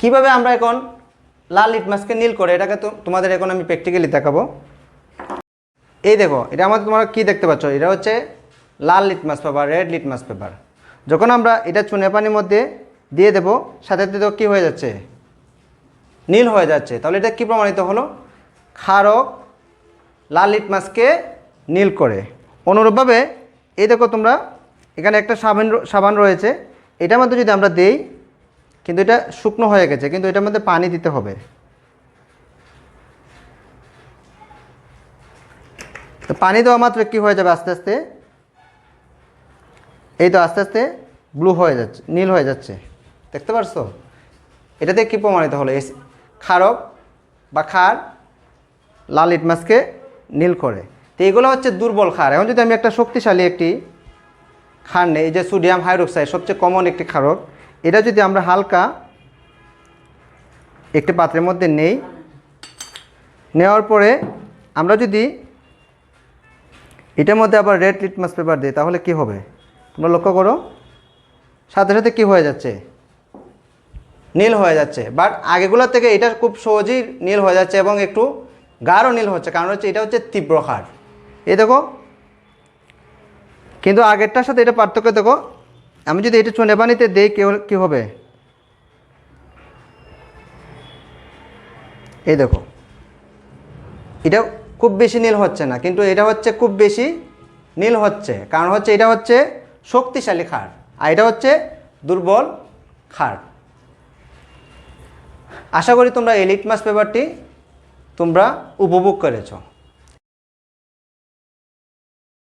কীভাবে আমরা এখন লাল লিটমাসকে নীল করে এটাকে তো তোমাদের এখন আমি প্র্যাকটিক্যালি দেখাবো। এই দেখো, এটা আমাদের তোমরা কি দেখতে পাচ্ছ? এটা হচ্ছে লাল litmus paper, red litmus paper. যখন আমরা এটা চুনে পানির মধ্যে দিয়ে দেব, সাথে সাথে তো কী হয়ে যাচ্ছে? নীল হয়ে যাচ্ছে। তাহলে এটা কি প্রমাণিত হলো? ক্ষারক লাল লিটমাসকে নীল করে। অনুরূপভাবে এই দেখো তোমরা, এখানে একটা সাবান সাবান রয়েছে। এটার মধ্যে যদি আমরা দেই কিন্তু এটা শুকনো হয়ে গেছে, কিন্তু এটার মধ্যে পানি দিতে হবে। তো পানি দেওয়া মাত্র কী হয়ে যাবে আস্তে আস্তে? এই তো আস্তে আস্তে ব্লু হয়ে যাচ্ছে, নীল হয়ে যাচ্ছে। দেখতে পারছ? এটাতে কি প্রমাণিত হলো? এই ক্ষারক বা খার লাল লিটমাসকে নীল করে। তো এগুলো হচ্ছে দুর্বল খার। এখন যদি আমি একটা শক্তিশালী একটি ক্ষার নেই, এই যে সোডিয়াম হাইড্রোক্সাইড সবচেয়ে কমন একটি ক্ষারক এটা যদি আমরা হালকা একটি পাত্রের মধ্যে নেই, নেওয়ার পরে আমরা যদি এটার মধ্যে আবার রেড লিটমাস পেপার দিই, তাহলে কি হবে? তোমরা লক্ষ্য করো, সাথে সাথে কি হয়ে যাচ্ছে? নীল হয়ে যাচ্ছে। বাট আগেগুলোর থেকে এটা খুব সহজেই নীল হয়ে যাচ্ছে এবং একটু গাঢ় নীল হচ্ছে, কারণ হচ্ছে এটা হচ্ছে তীব্র ক্ষার এই দেখো, কিন্তু আগেরটার সাথে এটা পার্থক্য দেখো আমি যদি এটা চুনে পানিতে দেই কি হল- কি হবে? এই দেখো। এটা খুব বেশি নীল হচ্ছে না, কিন্তু এটা হচ্ছে খুব বেশি নীল হচ্ছে। কারণ হচ্ছে এটা হচ্ছে শক্তিশালী ক্ষার আর এটা হচ্ছে দুর্বল ক্ষার আশা করি তোমরা এই লিটমাস পেপারটি তোমরা উপভোগ করেছ।